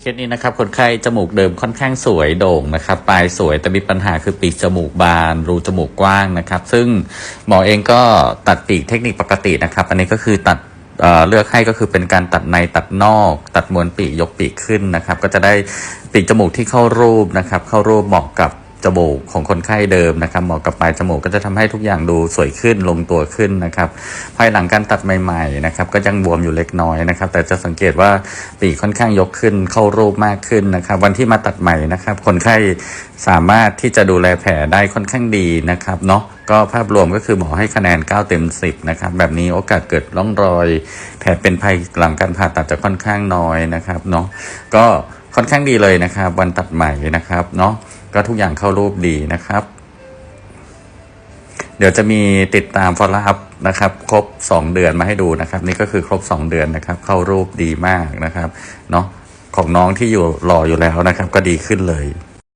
เคสนี้นะครับคนไข้จมูกเดิมค่อนข้างสวยโด่งนะครับปลายสวยแต่มีปัญหาคือปีกจมูกบาน รูจมูกกว้างนะครับ ซึ่งหมอเองก็ตัดปีกเทคนิคปกตินะครับ อันนี้ก็คือตัดเเลือกให้ก็คือเป็นการตัดในตัดนอก ตัดมวลปีกยกปีกขึ้นนะครับ ก็จะได้ปีกจมูกที่เข้ารูปนะครับ เข้ารูปเหมาะกับ จมูกของคนไข้เดิมนะครับเหมาะกับปลายจมูกก็จะทำให้ทุกอย่างดูสวยขึ้นลงตัวขึ้นนะครับภายหลังการตัดใหม่ๆนะครับก็ยังบวมอยู่เล็กน้อยนะครับ แต่จะสังเกตว่าปีกค่อนข้างยกขึ้นเข้ารูปมากขึ้นนะครับ วันที่มาตัดใหม่นะครับ คนไข้สามารถที่จะดูแลแผลได้ค่อนข้างดีนะครับเนาะก็ภาพรวมก็คือหมอให้คะแนน 9 เต็ม 10 นะครับ แบบนี้โอกาสเกิดร่องรอย แผลเป็นภัยหลังการผ่าตัดจะค่อนข้างน้อยนะครับเนาะก็ค่อนข้างดีเลยนะครับ วันตัดใหม่นะครับเนาะ ก็ทุกอย่างเข้ารูปดีนะครับ เดี๋ยวจะมีติดตาม follow up นะครับ ครบ 2 เดือนมาให้ดูนะครับ นี่ก็คือครบ 2 เดือนนะครับ เข้ารูปดีมากนะครับ เนาะของน้องที่อยู่รออยู่แล้วนะครับ ก็ดีขึ้นเลย